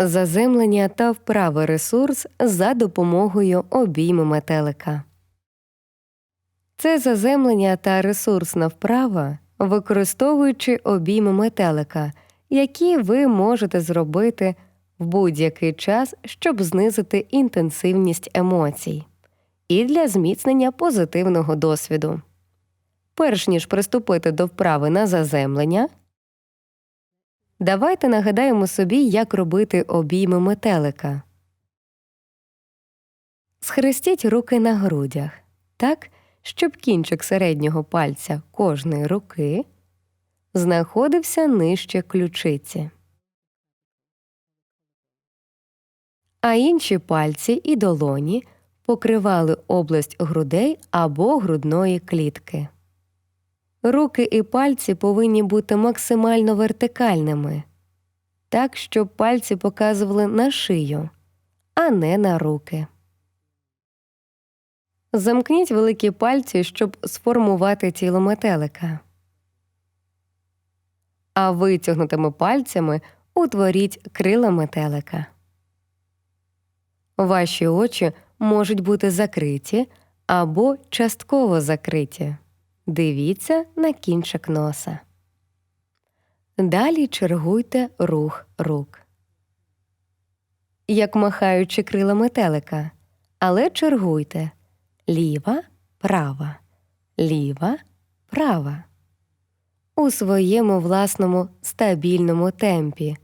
Заземлення та вправи ресурс за допомогою обійми метелика. Це заземлення та ресурсна вправа, використовуючи обійми метелика, які ви можете зробити в будь-який час, щоб знизити інтенсивність емоцій, і для зміцнення позитивного досвіду. Перш ніж приступити до вправи на заземлення, давайте нагадаємо собі, як робити обійми метелика. Схрестіть руки на грудях так, щоб кінчик середнього пальця кожної руки знаходився нижче ключиці. А інші пальці і долоні покривали область грудей або грудної клітки. Руки і пальці повинні бути максимально вертикальними, так, щоб пальці показували на шию, а не на руки. Замкніть великі пальці, щоб сформувати тіло метелика. А витягнутими пальцями утворіть крила метелика. Ваші очі можуть бути закриті або частково закриті. Дивіться на кінчик носа. Далі чергуйте рух рук. Як махаючи крила метелика. Але чергуйте ліва, права, ліва, права. У своєму власному стабільному темпі.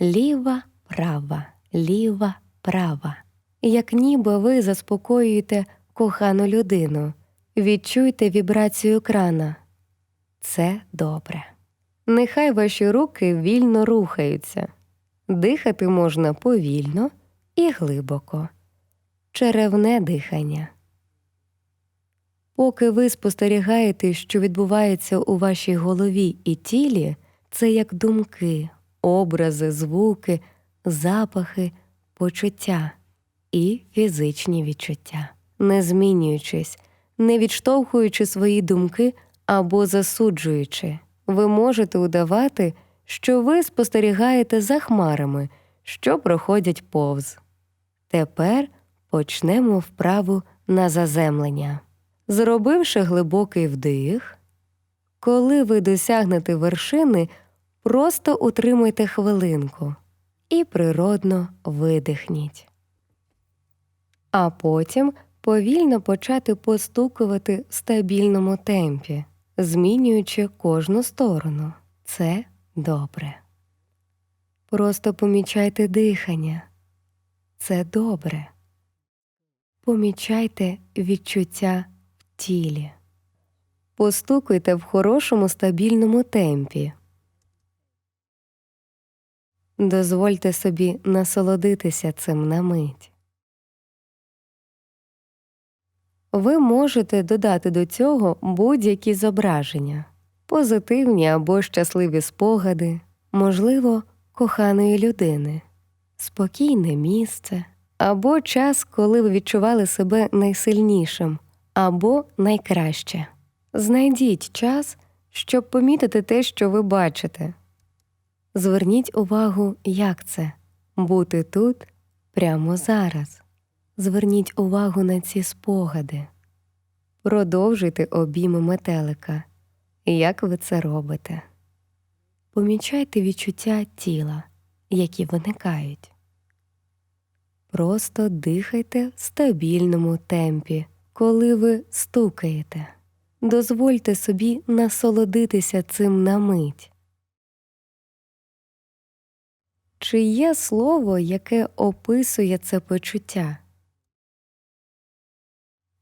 Ліва, права, ліва, права. Як ніби ви заспокоюєте кохану людину. Відчуйте вібрацію крана. Це добре. Нехай ваші руки вільно рухаються. Дихати можна повільно і глибоко. Черевне дихання. Поки ви спостерігаєте, що відбувається у вашій голові і тілі, це як думки, образи, звуки, запахи, почуття і фізичні відчуття, не змінюючись не відштовхуючи свої думки або засуджуючи, ви можете удавати, що ви спостерігаєте за хмарами, що проходять повз. Тепер почнемо вправу на заземлення. Зробивши глибокий вдих, коли ви досягнете вершини, просто утримуйте хвилинку і природно видихніть. А потім повільно почати постукувати в стабільному темпі, змінюючи кожну сторону. Це добре. Просто помічайте дихання. Це добре. Помічайте відчуття в тілі. Постукуйте в хорошому стабільному темпі. Дозвольте собі насолодитися цим на мить. Ви можете додати до цього будь-які зображення, позитивні або щасливі спогади, можливо, коханої людини, спокійне місце або час, коли ви відчували себе найсильнішим або найкраще. Знайдіть час, щоб помітити те, що ви бачите. Зверніть увагу, як це бути тут прямо зараз. Зверніть увагу на ці спогади, продовжуйте обійми метелика, як ви це робите. Помічайте відчуття тіла, які виникають. Просто дихайте в стабільному темпі, коли ви стукаєте. Дозвольте собі насолодитися цим на мить. Чи є слово, яке описує це почуття?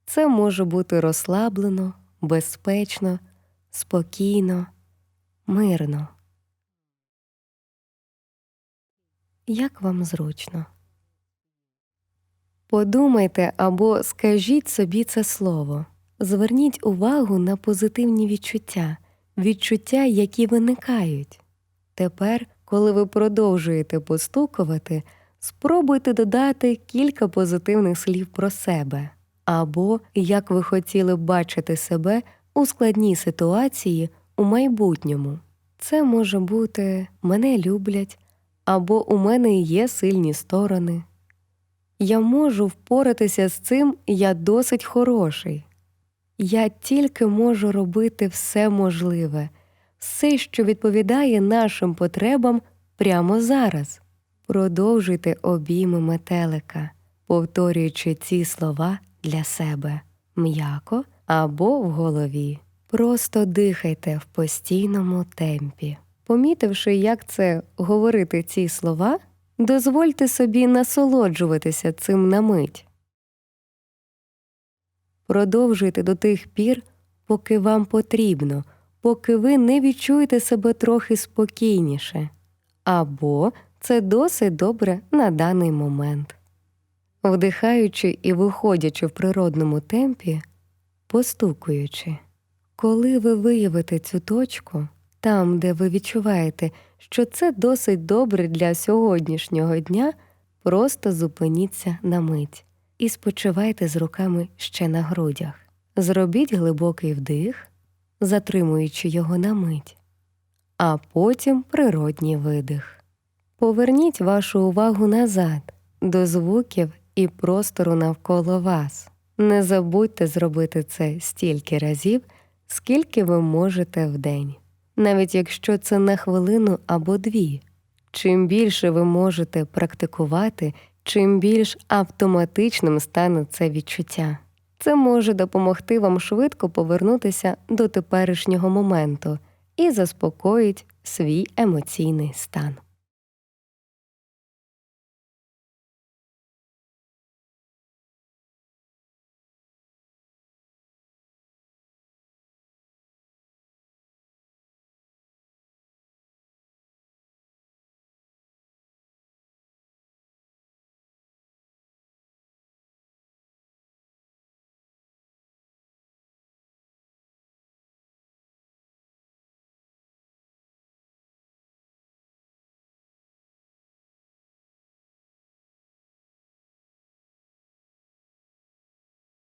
Це може бути розслаблено, безпечно, спокійно, мирно. Як вам зручно? Подумайте або скажіть собі це слово. Зверніть увагу на позитивні відчуття, відчуття, які виникають. Тепер, коли ви продовжуєте постукувати, спробуйте додати кілька позитивних слів про себе або як ви хотіли б бачити себе у складній ситуації у майбутньому. Це може бути мене люблять або у мене є сильні сторони. Я можу впоратися з цим, я досить хороший. Я тільки можу робити все можливе, все, що відповідає нашим потребам прямо зараз. Продовжуйте обійми метелика, повторюючи ці слова для себе м'яко або в голові. Просто дихайте в постійному темпі. Помітивши, як це говорити ці слова, дозвольте собі насолоджуватися цим на мить. Продовжуйте до тих пір, поки вам потрібно, поки ви не відчуєте себе трохи спокійніше. Або це досить добре на даний момент. Вдихаючи і виходячи в природному темпі, постукуючи. Коли ви виявите цю точку, там, де ви відчуваєте, що це досить добре для сьогоднішнього дня, просто зупиніться на мить і спочивайте з руками ще на грудях. Зробіть глибокий вдих, затримуючи його на мить, а потім природній видих. Поверніть вашу увагу назад, до звуків і простору навколо вас. Не забудьте зробити це стільки разів, скільки ви можете в день, навіть якщо це на хвилину або дві. Чим більше ви можете практикувати, чим більш автоматичним стане це відчуття. Це може допомогти вам швидко повернутися до теперішнього моменту і заспокоїть свій емоційний стан.